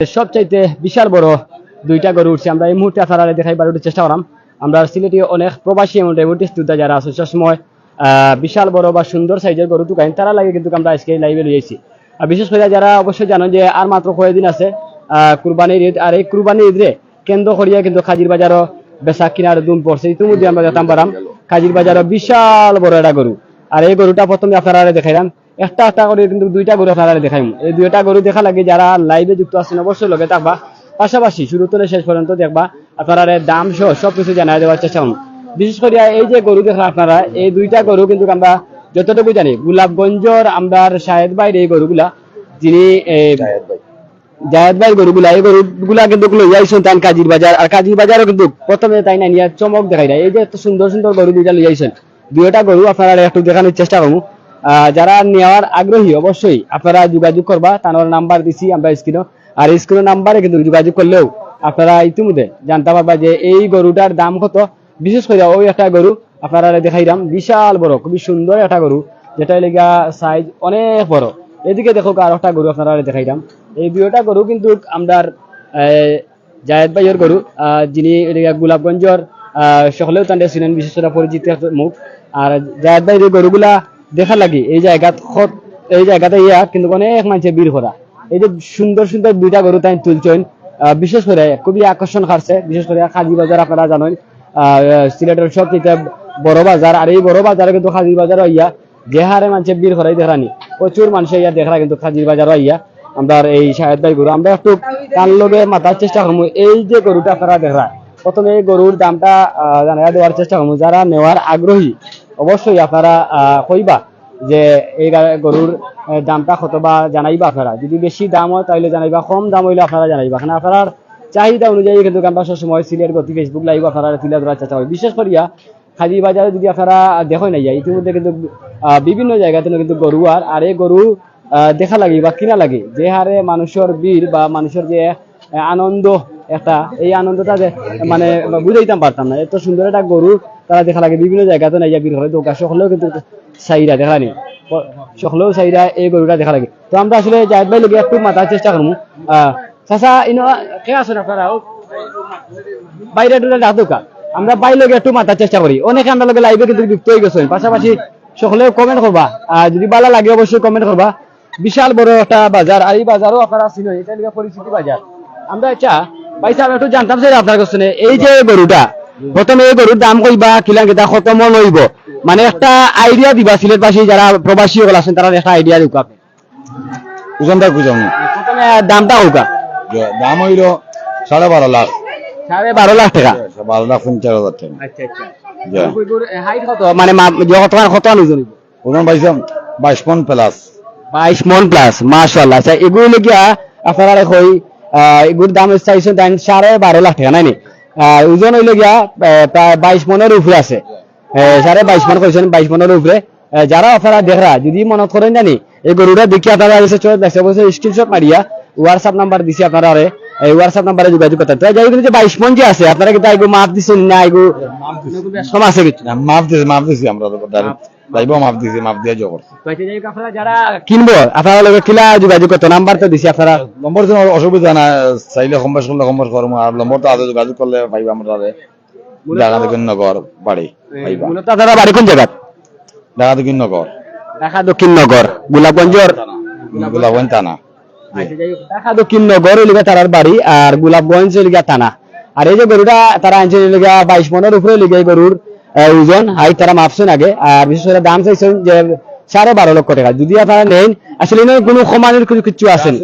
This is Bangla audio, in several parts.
সবচাইতে বিশাল বড় দুইটা গরু উঠছে। আমরা এই মুহূর্তে আপনারা দেখাইবার চেষ্টা করলাম আমরা সিলেটে অনেক প্রবাসী এমন ডেমোটিস যোদ্ধা যারা আছে সময় বিশাল বড় বা সুন্দর সাইজের গরু টুকাইন, তারা লাগে কিন্তু আমরা আজকে লাইভে লইছি আর বিশেষ করে যারা অবশ্যই জানো যে আর মাত্র কয়েকদিন আছে কুরবানির ঈদ, আর এই কুরবানির ঈদে কেন্দ্র করিয়া কিন্তু খাজির বাজারও বেচা কিনার দুম পড়ছে। ইতিমধ্যে আমরা যেতাম পারাম, খাজির বাজারও বিশাল বড় একটা গরু। আর এই গরুটা প্রথমে আপনারা দেখাইলাম। একটা একটা করে কিন্তু দুইটা গরু আপনারা দেখাইম। এই দুইটা গরু দেখা লাগে যারা লাইভে যুক্ত আছেন অবশ্যই লগে থাকবা। পাশাপাশি শুরু থেকে শেষ পর্যন্ত দেখবা আপনারা দাম সহ সবকিছু জানাই দেওয়ার চেষ্টা করুন। বিশেষ করে এই যে গরু দেখা আপনারা এই দুইটা গরু কিন্তু আমরা যতটুকু জানি গোলাপগঞ্জর আমরা শাহেদ বাইরে এই গরুগুলা যিনি এই, জায়দ ভাই। গরুগুলা এই গরুগুলা কিন্তু লইয়া আইসুন তান কাজির বাজার আর কাজির বাজারও কিন্তু প্রথমে তাই না নিয়ে চমক দেখাই দেয় এই যে এত সুন্দর সুন্দর গরু দুইটা লইয়া আইসেন দুইটা গরু আপনারা একটু দেখানোর চেষ্টা করব যারা নেওয়ার আগ্রহী, অবশ্যই আপনারা যোগাযোগ করবা। তানোর নাম্বার দিছি আমরা স্ক্রিনও আর স্ক্রিনের নাম্বারে কিন্তু যোগাযোগ করলেও আপনারা ইতিমধ্যে জানতে পারবা যে এই গরুটার দাম কত। বিশেষ করে ওই একটা গরু আপনারা দেখাইলাম, বিশাল বড়, খুবই সুন্দর একটা গরু যেটা লেগা সাইজ অনেক বড়। এদিকে দেখো আর একটা গরু আপনারা দেখাইলাম। এই দুইটা গরু কিন্তু আমরা জায়দ ভাইয়ের গরু যিনি গোলাপগঞ্জর সকলেও তান্ডে ছিলেন, বিশেষ করে পরিচিত মুখ। আর জায়দ ভাইয়ের গরুগুলা দেখা লাগি, এই জায়গাত খত, এই জায়গাতে ইয়া কিন্তু অনেক মানুষের বীর করা। এই যে সুন্দর সুন্দর দুইটা গরু তাই তুলছেন বিশেষ করে খুবই আকর্ষণ খাচ্ছে বিশেষ করে খাজি বাজার আপনারা জানেন সিলেটের সবচেয়ে বড় বাজার, আর এই বড় বাজারে কিন্তু খাজি বাজার ইয়া, যে হারে মানুষের বীর করাই দেখানি প্রচুর মানুষ ইয়া দেখা কিন্তু খাজি বাজার ইয়া আমরা এই শাহেদ ভাই গরু, আমরা একটু কান লগে মাথার চেষ্টা করব, এই যে গরুটা আপনারা দেখা প্রথমে গরুর দামটা আহ, জানাইয়া দেওয়ার চেষ্টা করব। যারা নেওয়ার আগ্রহী অবশ্যই আপনারা কইবা যে এই গরুর দামটা কত বা জানাইবা আপনারা। যদি বেশি দাম হয় তাহলে জানাইবা কম দাম হইলে আপনারা জানাইবা। কারণ আপনার চাহিদা অনুযায়ী কিন্তু আমরা সবসময় সিলেট গতি ফেসবুক লাইভ আপনারা তুলে ধরার চেষ্টা করি। বিশেষ করিয়া খাদি বাজারে যদি আপনারা দেখেন না যায় ইতিমধ্যে কিন্তু বিভিন্ন জায়গাতে কিন্তু গরু আর আর এই গরু দেখা লাগে বা কিনা লাগে। যে হারে মানুষের বীর বা মানুষের যে আনন্দ একটা এই আনন্দটা যে মানে বুঝাইতাম পারতাম না। এত সুন্দর একটা গরু তারা দেখা লাগে বিভিন্ন জায়গাতে নাই বীর করে দোকা, সকলেও কিন্তু চাহিদা দেখা নেই সকলেও চাহিদা এই গরুটা দেখা লাগে। তো আমরা আসলে জায়দ ভাই লোকে একটু মাথার চেষ্টা করব। চাচা, ইনো, কে আছেন আপনারা? বাইরে ডাক দোকা আমরা বাইরে লোকে একটু মাথার চেষ্টা করি। অনেকে আমরা লোকে লাইভে কিন্তু যুক্ত হয়ে গেছেন। পাশাপাশি সকলেও কমেন্ট করবা। আর যদি ভালো লাগে অবশ্যই কমেন্ট করবা। বিশাল বড় একটা বাজার, আর এই বাজারও আপনারা ছিল এটা পরিচিতি বাজার। আমরা আচ্ছা ভাই সাহেব একটু জানতাম স্যার আপনার কাছে এই যে গরুটা প্রথমে এই গরুর দাম কইবা কিলা কিতা কত মন হইব। মানে একটা আইডিয়া দিবা সিলেটবাসী যারা প্রবাসী সকল আছেন তারা একটা আইডিয়া দিবা ওজনটা বুঝাম প্রথমে দামটা হোকা দাম হইল সাড়ে বারো লাখ। সাড়ে বারো লাখ টাকা। বারো লাখ পঞ্চাশ হাজার টাকা। আচ্ছা আচ্ছা। হাইট কত? মানে মা- কত ওজন ওজন পাইছাম বাইশ পন প্লাস বাইশ মন প্লাস মাশাল্লাহ আচ্ছা এগুলো লেগিয়া আপনারা কই? এগুলোর দাম চাইছেন তাই সাড়ে বারো লাখ টাকা নাইনি? ওজন হইলে গিয়া প্রায় বাইশ মনের উপরে আছে। সাড়ে বাইশ মন কইছেন বাইশ মনের উপরে যারা আপনারা দেখরা যদি মনত করেন জানি এই গরুটা দেখি আপনারা এসে চলে দেখছে অবশ্যই স্ক্রিনশট মারিয়া হোয়াটসঅ্যাপ নাম্বার দিছি আপনারা আরে এই হোয়াটসঅ্যাপ নাম্বারে যোগাযোগ করতে তো যাই যে বাইশ মন যে আছে আপনারা কিন্তু আইগো মাপ দিছেন না আইগো সম আছে মাপ। দিছি মাপ দিছি আমরা যাইব মাপ দিছি মাপ দিয়ে কিনবো? আপনারা লগে কিলা যোগাযোগ করতে নাম্বার তো দিছি আপনারা। নম্বর অসুবিধা না চাইলে করলে করব আর নম্বর তো আগে যোগাযোগ করলে পাইবা আমরা ঢাকা থেকে নগর বাড়ি পাইবা মূলত আপনারা বাড়ি কোন জায়গা ঢাকা থেকে নগর ঢাকা দক্ষিণ নগর গোলাপগঞ্জের গোলাপগঞ্জ থানা ঢাকা দক্ষিণ নগর তারার বাড়ি আর গোলাপগঞ্জ থানা। আর এই যে গরুটা তারা আনছে লিগা বাইশ মনের উপরে লিগে গরুর ওজন হাইট তারা মাপছেন আগে। আর বিশেষ করে দাম চাইছেন যে সাড়ে বারো লক্ষ টাকা। যদি আপনারা নেন আসলে এনে কোনো সমানের কিছু কিছু আছেন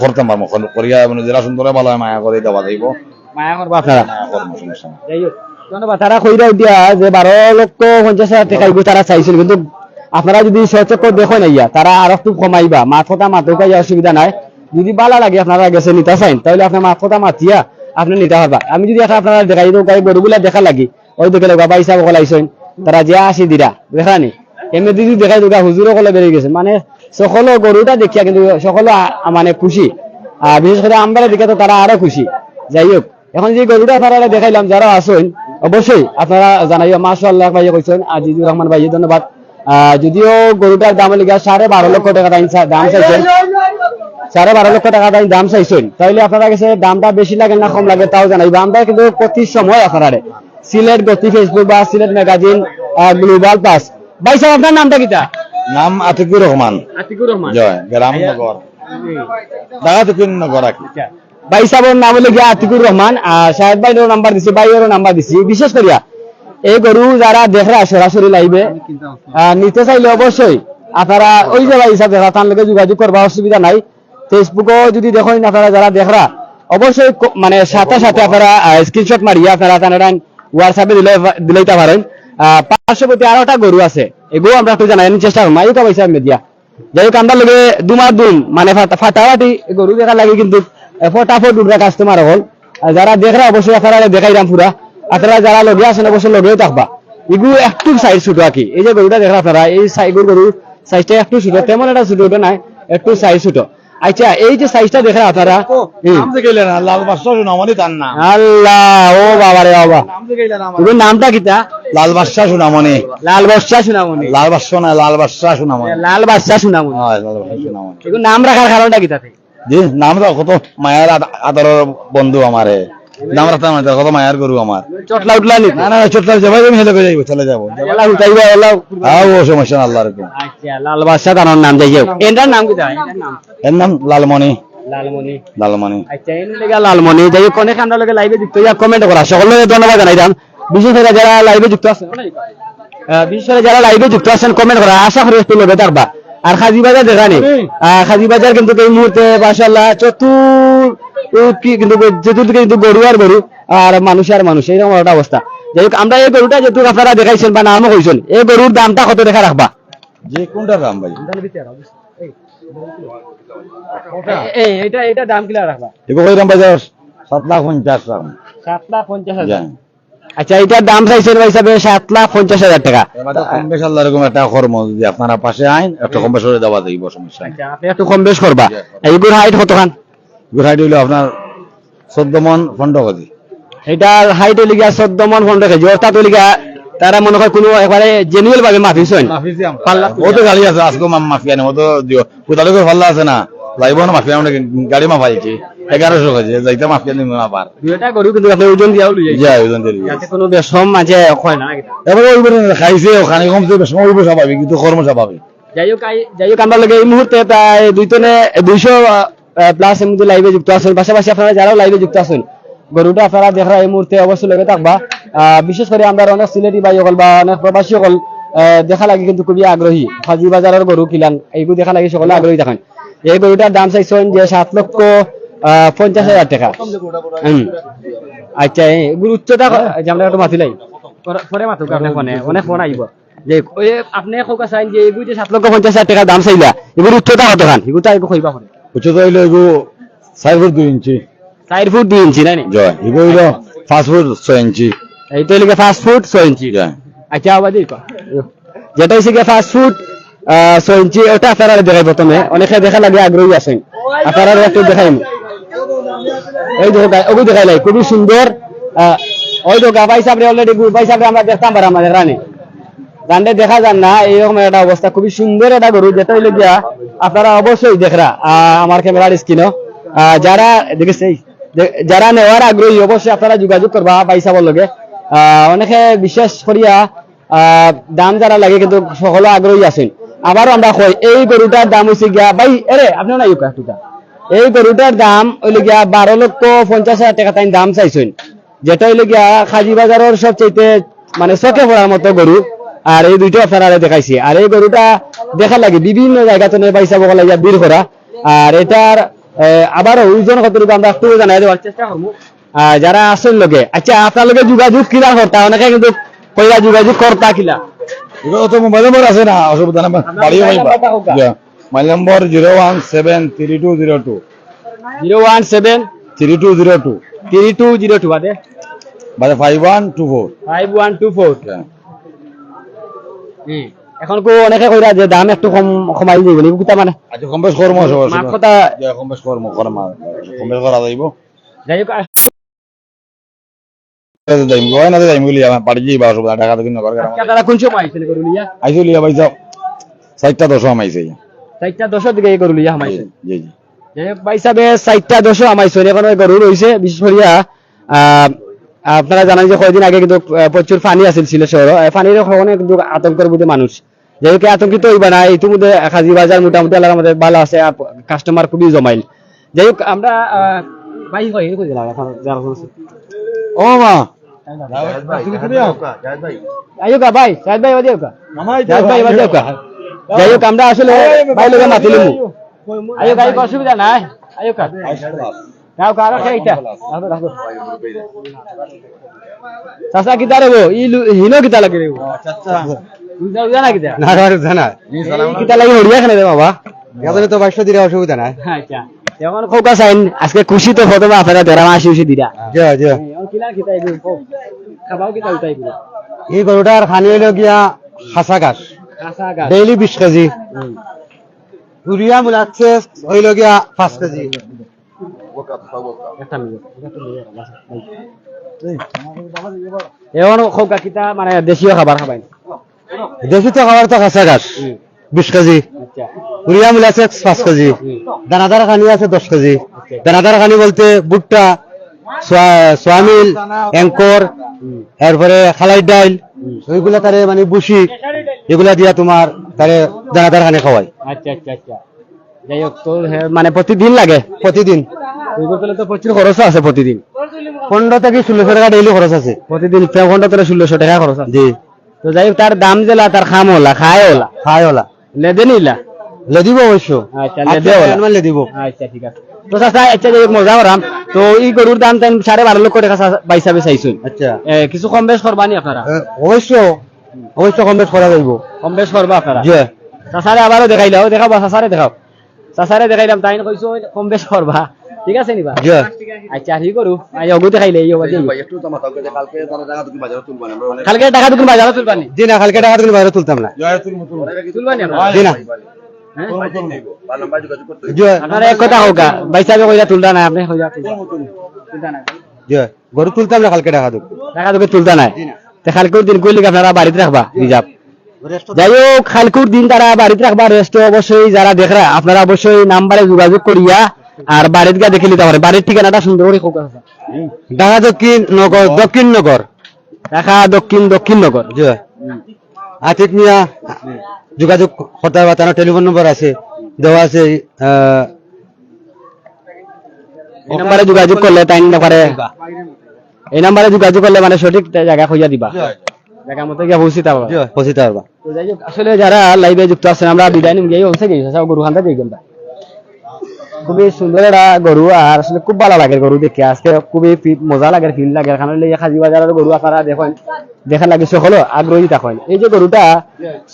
করতে পারব করিয়া মানে যারা সুন্দর ভালো হয় মায়া করে দেওয়া যাইব মায়া করব আপনারা। নাই। যাই হোক, ধন্যবাদ। তারা কইরা দিয়া যে বারো লক্ষ পঞ্চাশ হাজার টাকা তারা চাইছিল কিন্তু আপনারা যদি সচক্ষ দেখো না ইয়া তারা আর একটু কমাইবা। মাথা মাথা কাজ অসুবিধা নাই। যদি বালা লাগে আপনারা গেছে নিতে চাইন তাহলে আপনার মাথা মাতিয়া আপনি নিতে পারবা আমি যদি আপনারা দেখাই গাড়ি গরুগুলা দেখা লাগি। ওই দেখে বাবা হিসাব কলাইছেন তারা যে আসি দিরা দেখানি এমনি যদি দেখাই দুগা হুজুরও কলে বেরিয়ে গেছে। মানে সকলো গরুটা দেখিয়া কিন্তু সকলো মানে খুশি। আর বিশেষ করে আমরা দেখে তো তারা আরও খুশি। যাই হোক, এখন যে গরুটা আপনারা দেখাইলাম যারা আসেন অবশ্যই আপনারা জানাইও, মাশাআল্লাহ ভাইয়া কইছেন আজিজুর রহমান ভাই ধন্যবাদ। যদিও গরুটার দাম লেগে সাড়ে বারো লক্ষ টাকা দাম দাম চাইছেন। সাড়ে বারো লক্ষ টাকা তাই দাম চাইছেন। তাইলে আপনারা কাছে, দামটা বেশি লাগে না কম লাগে, তাও জানাই আমরা কিন্তু প্রতি সময় আপনারা সিলেট গতি ফেসবুক বা সিলেট ম্যাগাজিন গ্লোবাল পাস ভাই সাহেব আপনার নামটা কিটা? নাম আতিকুর রহমান। আতিকুর রহমান। জয় গ্রাম নগর। ঢাকা নগর আর ভাই সাহেবের নাম হলো গিয়া আতিকুর রহমান। আর সাহেব নাম্বার দিছি নাম্বার দিছি। বিশেষ করিয়া এই গরু যারা দেখরা সরাসরি লাইবে নিতে চাইলে অবশ্যই আপনারা ওই যে ভাই হিসাব তার লগে যোগাযোগ করবা অসুবিধা নাই। ফেসবুকও যদি দেখেন আপনারা যারা দেখরা অবশ্যই মানে সাথে সাথে আপনারা স্ক্রিনশট মারিয়ে আপনারা তারা হোয়াটসঅ্যাপে দিলে দিলেইতে পারেন। পার্শ্ববর্তী আরও একটা গরু আছে। এগুলো আমরা একটু জানাই চেষ্টা করব। আইকা পয়সা মেদিয়া যাই হোক, আমরা লগে দুমার দুম মানে ফাটা- ফাটাফাটি গরু দেখা লাগে কিন্তু ফটাফট উঠবে কাস্টমার হল। যারা দেখরা অবশ্যই আপনারা দেখাইরাম পুরা। আপনারা যারা লগে আছেন, অবশ্যই লগেও থাকবা। এগুলো একটু সাইজ ছোট আর কি। এই যে গরুটা দেখরা আপনারা, এই সাইগুর গরু সাইজটা একটু ছোট, তেমন একটা ছোট নাই, একটু সাইজ ছোট। আচ্ছা এই যে সাইজটা দেখে আপনারা আল্লাহ ও বাবা রে বাবা। তোর নামটা কিতা লাল বাদশাহ সুনামনি লাল বাদশাহ সুনামনি লাল বাদশাহ না লাল বাদশাহ সুনামনি লাল বাদশাহ সুনামনি হ্যাঁ লাল বাদশাহ সুনামনি কিন্তু নাম রাখার কারণটা কিতা জি নাম তো কত মায়ের আদ- আদরের বন্ধু আমারে। নাম রাখতাম না কত মায়ের গরু আমার। চটলা উঠলা নি না না ছোট যাবাই তুমি হেলে যাইব চলে যাব। এলা উঠাইবা এলা সমস্যা আল্লাহর হুকুম। আচ্ছা লাল বাদশা তার নাম যাই হোক। এটার নাম কিতা এটার এর নাম লালমণি। লালমণি। লালমণি। আচ্ছা এর লেগে লালমণি যাই হোক অনেক আমরা লাইভে যুক্ত। হইয়া কমেন্ট করা। সকলকে ধন্যবাদ জানাইলাম বিশেষ করে যারা লাইভে যুক্ত আছেন বিশেষ করে যারা লাইভে যুক্ত আছেন কমেন্ট করা। আশা করি একটু লগে থাকবা। আর খাজি বাজার দেখা নেই। আহ, খাজি বাজার কিন্তু এই মুহূর্তে মাশাআল্লাহ চতুর কিন্তু গরু আর গরু আর মানুষ আর মানুষ এইরকম একটা অবস্থা। যাই হোক আমরা এই গরুটা যেহেতু আপনারা দেখাইছেন বা নামও কইছেন এই গরুর দামটা কত দেখা রাখবা? যে কোনটা দাম ভাই? এই এটা এটা দাম কিলা রাখবা? এবার কইরাম বাজার সাত লাখ হাজার? আচ্ছা এটার দাম চাইছেন ভাই হিসাবে সাত লাখ পঞ্চাশ হাজার টাকা। কম বেশ আল্লাহ এরকম একটা কর্ম যদি আপনারা পাশে আইন একটা কম বেশ করে দেওয়া যাইব সমস্যা। নেই আচ্ছা, আপনি একটু কম বেশ করবা। এইগুর হাইট কতখান? গুড়াইটি হইল আপনার চোদ্দ মন পনেরো কেজি এটার হাইট হইলে গিয়া চোদ্দ মন পনেরো কেজি অর্থাৎ হইলে গিয়া তারা মনে হয় কোনো একবারে জেনুয়েল ভাবে মাফিছেন পাল্লা ও তো গাড়ি আছে আজকে মাফিয়া নেই ও তো কোথালকের পাল্লা আছে না যাইব না মাফিয়া আমরা গাড়ি মাফাইছি এগারোশো কেজি যাইতে মাফিয়া নিবে মাপার দুইটা গরু কিন্তু আপনি ওজন দিয়াও লই যাই ওজন দিয়ে যাতে কোনো বেশম মাঝে হয় না এবার ওই খাইছে ওখানে কমছে সময় হইব স্বাভাবিক কিন্তু কর্ম স্বাভাবিক। যাই হোক যাই হোক আমরা লাগে এই মুহূর্তে প্রায় দুই টনে দুইশো প্লাস এর মধ্যে লাইভে যুক্ত আছেন। পাশাপাশি আপনারা যারাও লাইভে যুক্ত আছেন গরুটা আপনারা দেখা এই মুহূর্তে অবশ্যই লেগে থাকবা। বিশেষ করে আমরা অনেক সিলেটি ভাই সকল বা অনেক প্রবাসী সকল দেখা লাগে কিন্তু খুবই আগ্রহী। হাজি বাজারের গরু কিলান এইগুলো দেখা লাগে সকলে আগ্রহী থাকেন। এই গরুটার দাম চাইছেন যে সাত লক্ষ পঞ্চাশ হাজার টাকা। আচ্ছা এই গরু উচ্চতা আমরা একটু মাতিলাই পরে- মাতুক আপনি ফোনে অনেক ফোন আহিব। যে আপনি খোকা চাইন যে এগুলো যে সাত লক্ষ পঞ্চাশ হাজার টাকা দাম চাইলা এগুলো উচ্চতা কত খান এগুলো তো এগুলো কইবা পরে। উচ্চতা হইল এগু চার ফুট দুই ইঞ্চি। চার ফুট দুই ইঞ্চি নি? জয়। এগু হইল পাঁচ ফুট ছয় ইঞ্চি। এই তো ফুট ছয় ইঞ্চি। আচ্ছা আবার যেটা হচ্ছে গিয়ে ফুড ছয় ইঞ্চি ওটা আপনারা দেখাই প্রথমে অনেকে দেখা লাগে আগ্রহী আছেন আপনারা একটু দেখাই এই দেখো ওগুলো দেখাই লাই খুবই সুন্দর ওই তো গাবাই সাবরে অলরেডি গুবাই সাবরে আমরা দেখতাম পারি আমাদের রানে রান্ডে দেখা যান না এইরকম একটা অবস্থা। খুবই সুন্দর একটা গরু যেটা হইলে গিয়া আপনারা অবশ্যই দেখরা আমার ক্যামেরার স্ক্রিনও যারা দেখেছে যারা নেওয়ার আগ্রহী, অবশ্যই আপনারা যোগাযোগ করবা পাইসাবর লগে। অনেকে বিশেষ করিয়া দাম যারা লাগে কিন্তু সকলে আগ্রহী আছেন। আবারও আমরা কই, এই গরুটার দাম হচ্ছে গিয়া, ভাই, এরে আপনি নাই একটুটা এই গরুটার দাম হইলে গিয়া বারো লক্ষ পঞ্চাশ হাজার টাকা তাই দাম চাইছেন। যেটা হইলে গিয়া খাজি বাজারের সবচেয়ে মানে চোখে পড়ার মতো গরু। আর এই দুইটা আপনারা দেখাইছি। আর এই গরুটা দেখা লাগে বিভিন্ন জায়গাতে পয়সা বকলা ইয়া বীর করা আর এটার আবারও ওজন কতটুকু আমরা একটু জানাই দেওয়ার চেষ্টা করব। যারা আসেন লোকে আচ্ছা আপনার লোকে যোগাযোগ কিলা করতা অনেকে কিন্তু কইরা যোগাযোগ করতা কিলা। তো মোবাইল নম্বর আছে না অসুবিধা না বাড়িও mobile number zero one seven three two zero two. Zero one seven three two zero two. Three two zero two বাদে। বাজে five one two four five one two four এখন কো অনেকে কইরা যে দাম একটু কম কমাই দিব নি কুতা মানে? আচ্ছা কম বেশ কর্ম আছে মাপ কথা কম বেশ কর্ম কর্ম কম বেশ করা যাইব। যাই হোক গয় না আমার যাইবা টাকা তো কিনা কোন সময় ভাই যাও দশ আমাইছে দিকে জি জি যাই ভাই সাহেব এখন গরু বিশেষ করিয়া আহ, আপনারা জানেন যে কয়েকদিন আগে কিন্তু প্রচুর পানি আছিল ছিল শহর পানির কারণে কিন্তু আতঙ্কের মধ্যে মানুষ যাই হোক আতঙ্কিত হইবা না ইতিমধ্যে হাজি বাজার মোটামুটি আল্লাহর আমাদের ভালো আছে কাস্টমার খুবই জমাইল যাই হোক আমরা ভাই কই কই দিলাম এখন যারা শুনছে। ও মা ভাই সাহেব ভাই সাহেব ভাই যাই হোক আমরা আসলে ভাই লোকে মাতিলুম অসুবিধা নাই কা যাও কা এইটা রাখো রাখো চাচা কিতা রেবো ই হিনো কিতা লাগে রেবো বুঝা বুঝা না কিতা না আর জানা এই কিতা লাগে হড়িয়া খানে বাবা এখানে তো বাইশটা দিলে অসুবিধা নাই আচ্ছা খোকা সাইন আজকে খুশি তো প্রথমে আপনারা দেড়া মাসি উসি দিরা খাবাও কিতা উঠাই এগুলো এই গরুটার খানি হইল গিয়া খাসা ঘাস গাছ ডেইলি বিশ কেজি ইউরিয়া মূলাচ্ছে হইল গিয়া পাঁচ কেজি এখন খোকা কিতা মানে দেশীয় খাবার খাবাই দেশি তো খাবার তো ঘাস বিশ কেজি। আচ্ছা। ইউরিয়া মূলাচ্ছে পাঁচ কেজি। দানাদার খানি আছে দশ কেজি। দানাদার খানি বলতে ভুট্টা সোয়া- সোয়াবিন এঙ্কর এরপরে খালাই ডাইল ওইগুলা তারে মানে বুসি এগুলা দিয়া তোমার তারে দানাদার খানি খাওয়াই। আচ্ছা আচ্ছা আচ্ছা। যাই হোক তো মানে প্রতিদিন লাগে? প্রতিদিন ওই করতে তো প্রচুর খরচ আছে প্রতিদিন। পনেরো থেকে ষোলোশো টাকা ডেইলি খরচ আছে। প্রতিদিন ঘণ্টা তোরা ষোলোশো টাকা খরচ আছে। জি। তো যাই তার দাম জেলা তার খাম হলা খায় হলা। খাই ওলা লেদে নিলা লেদিব অবশ্য। আচ্ছা আচ্ছা, লেদে হলা লেদিব আচ্ছা ঠিক আছে। তো চাচা আচ্ছা যাই মজা করাম। তো এই গরুর দাম তাই সাড়ে বারো লক্ষ টাকা বাইসাবে চাইছুন। আচ্ছা। কিছু কম বেশ করবানি আপনারা? অবশ্য অবশ্য কম বেশ করা যাইব। কম বেশ করবা আপনারা? জি। চাচারে আবারও দেখাইলাও দেখাবা চাচারে দেখাও। চাচারে দেখাইলাম তাই কইছো কম বেশ করবা। ঠিক আছে নিবা? আচ্ছা ঠিক করু আই অগু দেখাইলে এই অগু একটু তো মাথা কালকে তারা টাকা তুমি বাজারে তুলবা না? কালকে টাকা দুকুন বাজারে তুলবানি জি না কালকে টাকা তুমি তুলতাম না। তুলবানি আমরা জি না হ্যাঁ? আপনারা এক কথা হোক ভাই সাহেব কইরা তুলতা না আপনি? কইরা তুলতা না জি গরু তুলতাম না কালকে টাকা দুঃখ টাকা দুকে তুলতা নাই তে খালকুর দিন কইলি আপনারা বাড়িতে রাখবা রিজার্ভ যাই হোক খালকুর দিন তারা বাড়িতে রাখবা রেস্ট অবশ্যই যারা দেখরা আপনারা অবশ্যই নাম্বারে যোগাযোগ করিয়া আর বাড়িতে গিয়ে দেখে নিতে পারে বাড়ির ঠিকানাটা সুন্দর করে খোকা ঢাকা দক্ষিণ নগর দক্ষিণ নগর। ঢাকা দক্ষিণ দক্ষিণ নগর। জি আতিক মিয়া যোগাযোগ করতে পারবা তার টেলিফোন নম্বর আছে দেওয়া আছে এই নাম্বারে যোগাযোগ করলে তাই পারে। এই নাম্বারে যোগাযোগ করলে মানে সঠিক জায়গা খুঁজা দিবা। জায়গা মতো গিয়ে পৌঁছিতে পারবা পৌঁছিতে পারবা তো যাই হোক, আসলে যারা লাইভে যুক্ত আছেন আমরা বিদায় নিম গিয়ে হচ্ছে গরু দিয়ে গেলাম খুবই সুন্দর একটা গরু আর আসলে খুব ভালো লাগে গরু দেখে। আজকে খুবই মজা লাগে ফিল লাগে। এই খাজি বাজারের গরু আপনারা দেখেন দেখা লাগে সকলে আগ্রহী থাকেন। এই যে গরুটা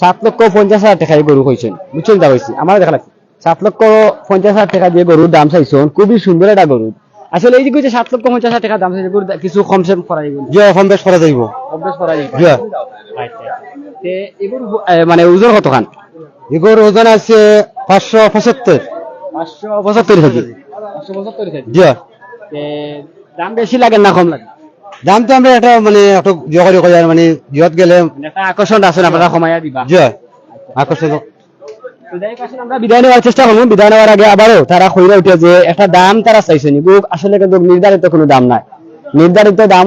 সাত লক্ষ পঞ্চাশ হাজার টাকা গরু কইছেন বুঝছেন তা কইছি আমার দেখা লাগছে। সাত লক্ষ পঞ্চাশ হাজার টাকা দিয়ে গরুর দাম চাইছেন খুবই সুন্দর একটা গরু। আসলে এই যে সাত লক্ষ পঞ্চাশ হাজার টাকা দাম চাইছে গরুর দা- কিছু কম সম করাই জি কম বেশ করা যাইব। কম বেশ করা জি। তে এগুলো মানে ওজন কত খান এগুলোর ওজন আছে পাঁচশো পঁচাত্তর। পাঁচশো পঁচাত্তর কেজি পাঁচশো পঁচাত্তর কেজি জি দাম বেশি লাগে না কম লাগে? দাম তো আমরা একটা মানে একটা মানে গেলে মানে একটা আকর্ষণ আছে না আপনারা কমাইয়া দিবা? জি আকর্ষণ তো যাই হোক, আসলে আমরা বিদায় নেওয়ার চেষ্টা করব বিদায় নেওয়ার আগে আবারও তারা কইরা উঠে যে একটা দাম তারা আসলে কিন্তু নির্ধারিত কোনো দাম নাই। নির্ধারিত দাম